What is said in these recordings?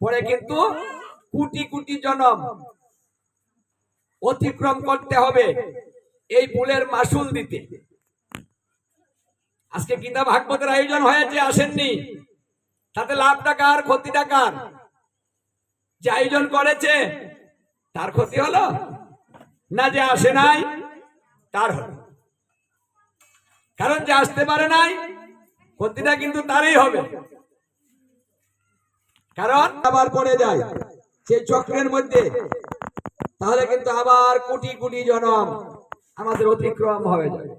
পরে কিন্তু কোটি কোটি জনম অতিক্রম করতে হবে এই ফুলের মাসুল দিতে। আজকে গীতা ভাগবতের আয়োজন হয়েছে, আসেননি। তাতে লাভ টাকার ক্ষতি টাকার যে আয়োজন করেছে, তার ক্ষতি হলো? না যে আসে নাই, তার হলো। কারণ যে আসতে পারে নাই, ক্ষতিটা কিন্তু তারই হবে। কারণ আবার পড়ে যায়। সেই চক্রের মধ্যে। তাহলে কিন্তু আবার কোটি কোটি জনম আমাদের অতিক্রম হয়ে যায়।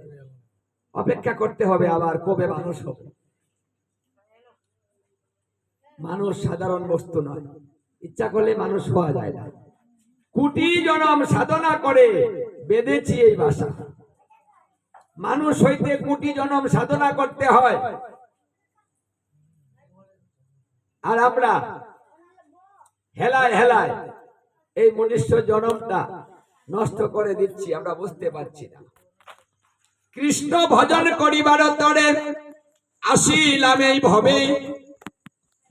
অপেক্ষা করতে হবে আবার কবে মানুষ হবে। মানুষ সাধারণ বস্তু নয়। ইচ্ছা করলে মানুষ হওয়া যায় না। কোটি জনম সাধনা করে বেঁধেছি এই ভাষা। মানুষ হইতে কোটি জনম সাধনা করতে হয়। আর আমরা হেলায় হেলায় এই মনুষ্য জনমটা নষ্ট করে দিচ্ছি, আমরা বুঝতে পারছি না। কৃষ্ণ ভজন করিবার তরে আসিলাম এই ভবে।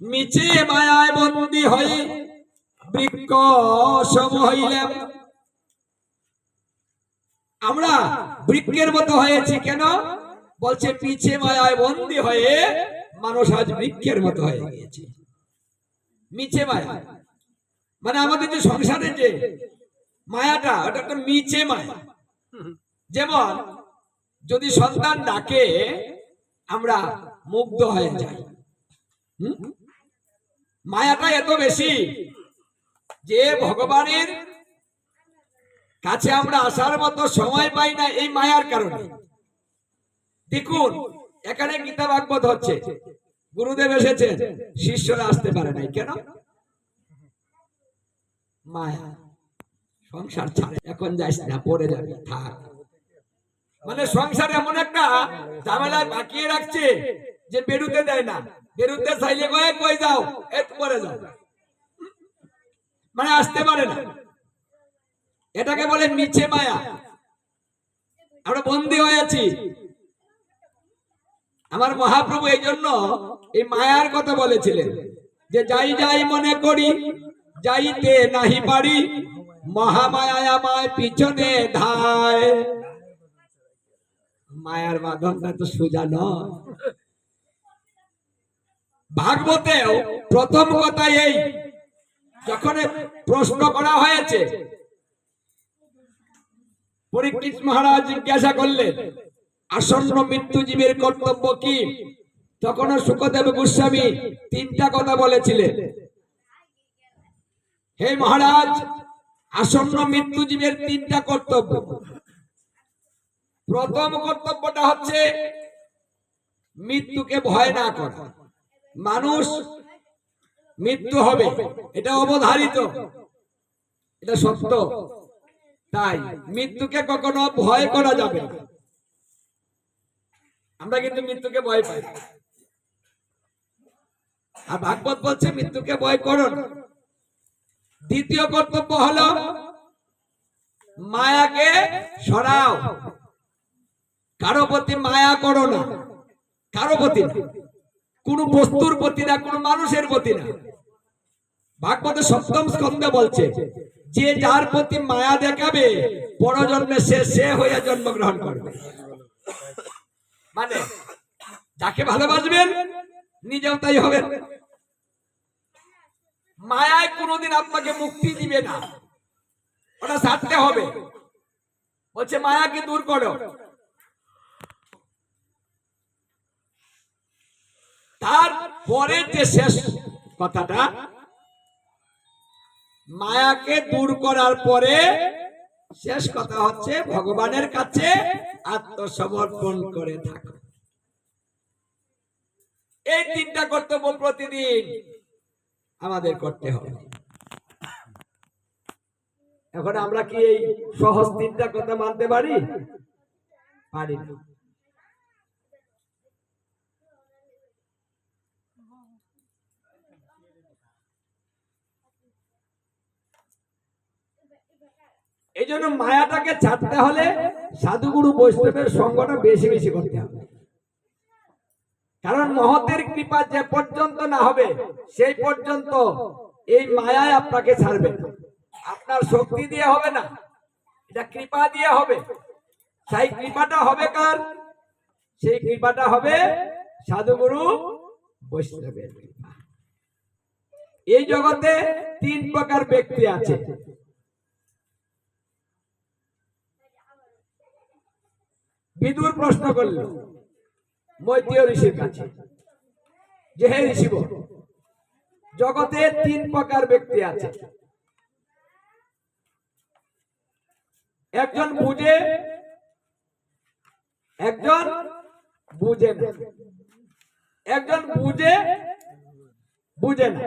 মিছে মায়ায় বন্দি হয়ে বৃক্ষ হইলাম আমরা বৃক্ষের মতো হয়েছি কেন? বলছে, পিছে মায়ায় বন্দি হয়ে মানুষ আজ বৃক্ষের মতো হয়ে গিয়েছে। মিছে মায়া মানে আমাদের যে সংসারের যে মায়াটা, ওটা একটা মিছে মায়া যেমন, যদি সন্তান ডাকে, আমরা মুগ্ধ হয়ে যাই? মায়াটা এত বেশি যে ভগবানের কাছে আমরা আসার মতো সময় পাই না এই মায়ার কারণে। দেখুন, এখানে গীতা ভাগবত হচ্ছে। গুরুদেব এসেছেন। শিষ্যরা আসতে পারে নাই। কেন? মায়া। সংসার ছাড়ে। এখন যাইস না পরে যাবি, থাক। মানে সংসার এমন একটা ঝামেলায় বাকিয়ে রাখছে যে বেরুতে দেয় না। বেরুতে চাইলে কয়ে, কই যাও একটু পরে যাও। মানে আসতে পারে না। এটাকে বলে মিছে মায়া। আমরা বন্দী হয়েছি আমার মহাপ্রভু এই জন্য এই মায়ার কথা বলেছিলেন যে যাই যাই মনে করি, যাইতে নাহি পারি মহামায়া আমায় পিছনে ধায়। মায়ার বাঁধনটা তো সোজা নয়। ভাগবতেও প্রথম কথা এই, যখন প্রশ্ন করা হয়েছে, পরীক্ষিত মহারাজ জিজ্ঞাসা করলেন আসন্ন মৃত্যু জীবের কর্তব্য কি? তখন সুখদেব গোস্বামী তিনটা কথা বলেছিলেন। হে মহারাজ, আসন্ন মৃত্যু জীবের তিনটা কর্তব্য। প্রথম কর্তব্যটা হচ্ছে মৃত্যুকে ভয় না করা। মানুষ মৃত্যু হবে, এটা অবধারিত। এটা সত্য। তাই মৃত্যুকে কখনো ভয় করা যাবে না। আমরা কিন্তু মৃত্যুকে ভয় পাই। আর ভাগবত বলছে, মৃত্যুকে ভয় করো না দ্বিতীয় কর্তব্য হলো, মায়াকে সরাও। কারও প্রতি মায়া করো না। কারও প্রতি না। কোন বস্তুর প্রতি না, কোন মানুষের প্রতি না। ভাগবত সপ্তম স্কন্ধে বলছে, যে যার প্রতি মায়া দেখাবে, পরজন্মে সে সে হয়ে জন্মগ্রহণ করবে। মানে যাকে ভালোবাসবেন, নিজেও তাই হবেন মায়ায় কোনোদিন আপনাকে মুক্তি দিবে না। ওটা ছাড়তে হবে। বলছে মায়াকে দূর করো? তারপরে যে শেষ কথাটা, মায়াকে দূর করার পরে শেষ কথা হচ্ছে ভগবানের কাছে আত্মসমর্পণ করে থাকো। এই তিনটা কর্তব্য প্রতিদিন আমাদের করতে হবে। এখন আমরা কি এই সহজ তিনটা কথা মানতে পারি? পারি না এই জন্য মায়াটাকে ছাড়তে হলে সাধুগুরু বৈষ্ণবের সঙ্গটা বেশি বেশি করতে হবে। কারণ মহতের কৃপা যে পর্যন্ত না হবে, সেই পর্যন্ত এই মায়ায় আপনাকে ছাড়বে আপনার শক্তি দিয়ে হবে না, এটা কৃপা দিয়ে হবে। সেই কৃপাটা হবে কার? সেই কৃপাটা হবে সাধুগুরু বৈষ্ণবের কৃপা। এই জগতে তিন প্রকার ব্যক্তি আছে। বিদুর প্রশ্ন করল মৈত্রীয় ঋষির কাছে। যে হে ঋষি বল, জগতে তিন প্রকার ব্যক্তি আছে। একজন বুঝে একজন বুঝে না। একজন বুঝে বুঝে না।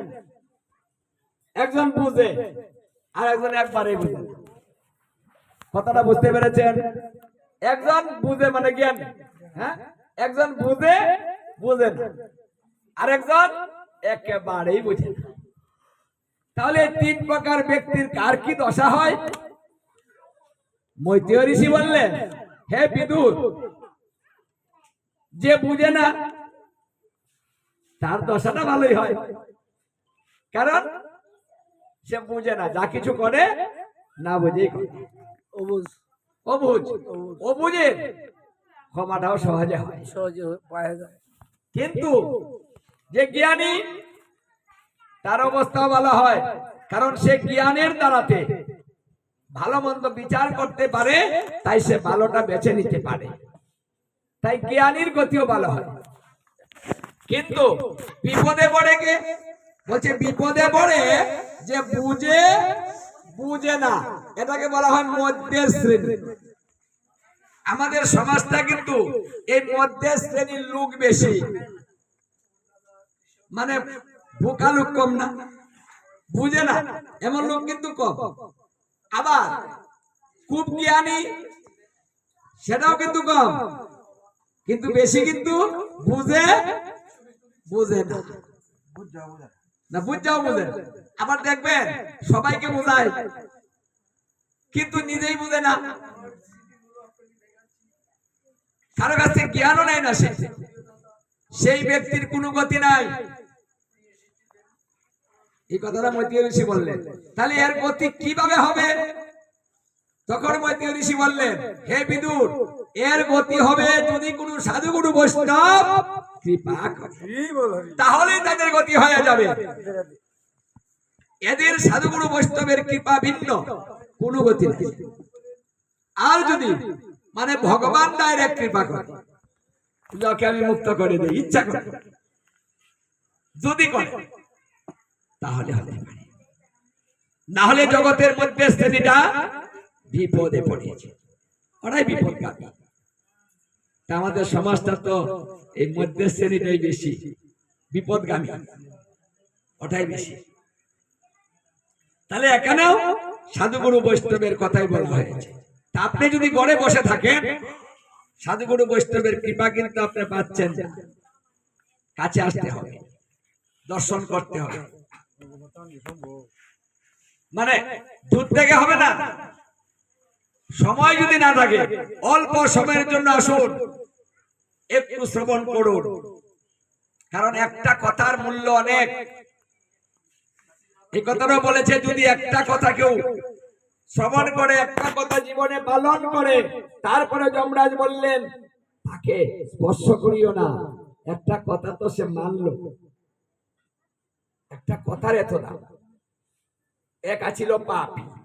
একজন বুঝে আর একজন একবারে বুঝে। কথাটা বুঝতে পেরেছেন? একজন বুঝে মানে জ্ঞান। হ্যাঁ? একজন বুঝে বুঝে আর একজন একেবারেই বুঝে তাহলে তিন প্রকার ব্যক্তির কার কি দশা হয়? মৈত্রীয় ঋষি বললেন, হে বিদুর, যে বুঝে না, তার দশাটা ভালোই হয়। কারণ সে বুঝে না, যা কিছু করে না বুঝেই করে। অবুজ অবুঝে। ক্ষমাটাও সহজে হয়। সহজে পাওয়া যায়। কিন্তু যে জ্ঞানী তার অবস্থা ভালো হয়। কারণ সে জ্ঞানের দ্বারাতে ভালো মন্দ বিচার করতে পারে তাই সে ভালোটা বেছে নিতে পারে। তাই জ্ঞানীর গতিও ভালো হয়। কিন্তু বিপদে পড়ে কে? বলছে বিপদে পড়ে যে বুঝে বুঝে না এটাকে বলা হয় মধ্যে শ্রেণি আমাদের সমাজটা কিন্তু এই মধ্যে শ্রেণির লোক বেশি মানে বোকা লোক কম না বুঝে না এমন লোক কিন্তু কম আবার খুব জ্ঞানী সেটাও কিন্তু কম কিন্তু বেশি কিন্তু বুঝে বুঝে না না বুঝাও বুঝে আবার দেখবেন, সবাইকে বোঝায়। কিন্তু নিজেই বুঝে না। কারও কাছে জ্ঞানও নাই না সেই ব্যক্তির কোনো গতি নাই। এই কথাটা মৈত্রী ঋষি বললেন। তাহলে এর গতি কীভাবে হবে? তখন মৈত্রী ঋষি বললেন, হে বিদুর, এর গতি হবে যদি কোনো সাধুগুরু বৈষ্ণব কৃপা তাহলে তাদের গতি হয়ে যাবে। এদের সাধুগুরু বৈষ্ণবের কৃপা ভিন্ন কোনো গতি নেই। আর যদি মানে ভগবান ডাইরেক্ট কৃপা করে যাকে আমি মুক্ত করে দিই ইচ্ছা করে। যদি করে তাহলে হতে পারে। না হলে জগতের মধ্যে শ্রেণীটা বিপদে পড়েছে। ওরাই বিপদ তা আমাদের সমাজটা তো এই মধ্যে শ্রেণীটাই বেশি, বিপদগামী, ওটাই বেশি। তাহলে এখানেও সাধুগুরু বৈষ্ণবের কথাই বলা হয়েছে। তা আপনি যদি গড়ে বসে থাকেন, সাধুগুরু বৈষ্ণবের কৃপা কিন্তু আপনি পাচ্ছেন কাছে আসতে হবে, দর্শন করতে হবে। মানে দূর থেকে হবে না। সময় যদি না থাকে, অল্প সময়ের জন্য আসুন। একটু শ্রবণ করুন। কারণ একটা কথার মূল্য অনেক। এই কথাটাও বলেছে যদি একটা কথা কেউ শ্রবণ করে, একটা কথা জীবনে পালন করে, তারপরে যমরাজ বললেন, তাকে স্পর্শ করিও না। একটা কথা তো সে মানলো। একটা কথার এত দাম। এক আছিল পাপ।